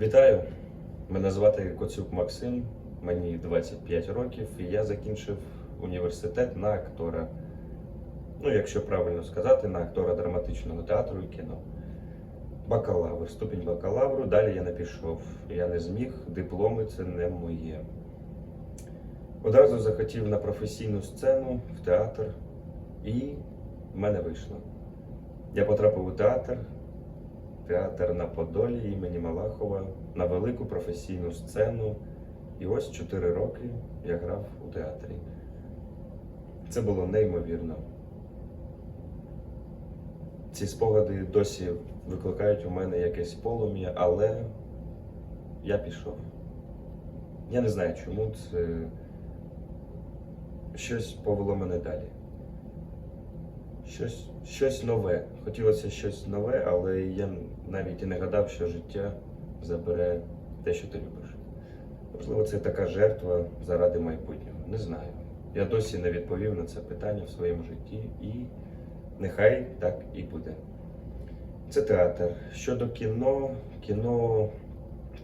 Вітаю! Мене звати Коцюк Максим, мені 25 років, і я закінчив університет на актора. Ну, якщо правильно сказати, на актора драматичного театру і кіно. Бакалавр, ступінь бакалавру, далі я не пішов. Я не зміг, дипломи це не моє. Одразу захотів на професійну сцену, в театр, і в мене вийшло. Я потрапив у театр, театр на Подолі імені Малахова на велику професійну сцену. І ось 4 роки я грав у театрі. Це було неймовірно. Ці спогади досі викликають у мене якесь полум'я, але я пішов. Я не знаю чому це щось повело мене далі. Щось, щось нове. Хотілося щось нове, але я навіть і не гадав, що життя забере те, що ти любиш. Можливо, це така жертва заради майбутнього. Не знаю. Я досі не відповів на це питання в своєму житті, і нехай так і буде. Це театр. Щодо кіно, кіно,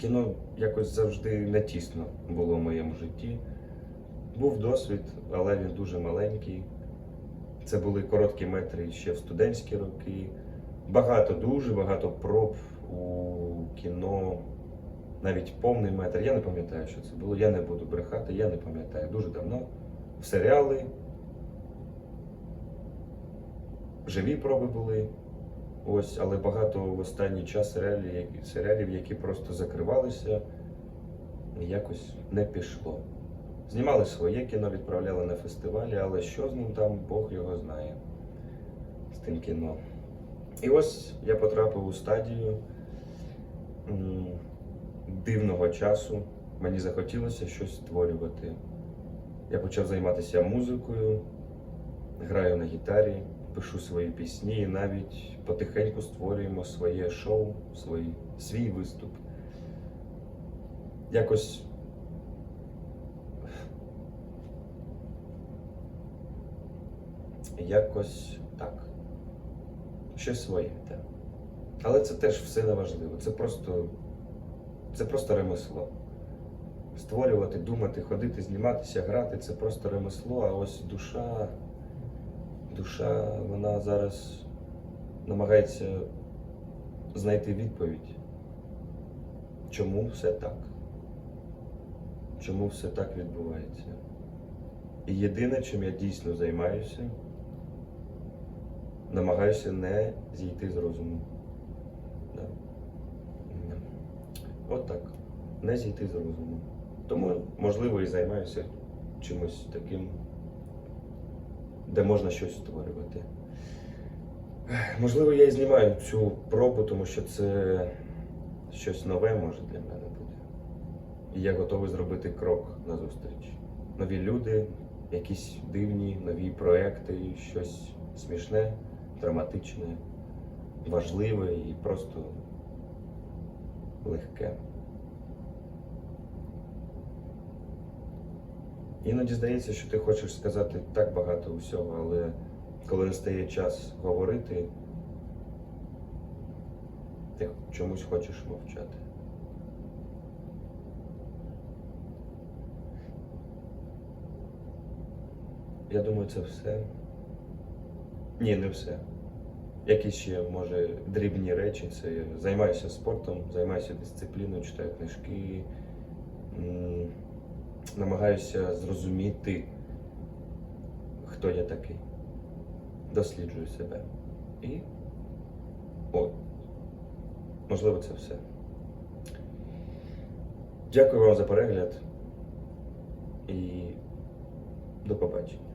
кіно якось завжди не тісно було в моєму житті. Був досвід, але він дуже маленький. Це були короткі метри ще в студентські роки. Багато, дуже багато проб у кіно, навіть повний метр. Я не пам'ятаю, що це було. Я не буду брехати, я не пам'ятаю. Дуже давно. В серіали. Живі проби були. Ось, але багато в останній час серіалів, серіалів, які просто закривалися, якось не пішло. Знімали своє кіно, відправляли на фестивалі, але що з ним там, Бог його знає з тим кіно. І ось я потрапив у стадію дивного часу. Мені захотілося щось створювати. Я почав займатися музикою, граю на гітарі, пишу свої пісні і навіть потихеньку створюємо своє шоу, свій, свій виступ. Якось Якось так. Щось своє, так. Але це теж все не важливо. Це просто, це просто ремесло. Створювати, думати, ходити, зніматися, грати це просто ремесло, а ось душа, душа, вона зараз намагається знайти відповідь. Чому все так? Чому все так відбувається? І єдине, чим я дійсно займаюся, намагаюся не зійти з розуму. Да. От так. Не зійти з розуму. Тому, можливо, і займаюся чимось таким, де можна щось створювати. Можливо, я і знімаю цю пробу, тому що це щось нове може для мене буде. І я готовий зробити крок назустріч. Нові люди, якісь дивні нові проекти, щось смішне, драматичне, важливе і просто легке. Іноді здається, що ти хочеш сказати так багато усього, але коли настає час говорити, ти чомусь хочеш мовчати. Я думаю, це все. Ні, не все. Якісь ще, може, дрібні речі. Це я займаюся спортом, займаюся дисципліною, читаю книжки, намагаюся зрозуміти, хто я такий. Досліджую себе. І от, можливо, це все. Дякую вам за перегляд і до побачення.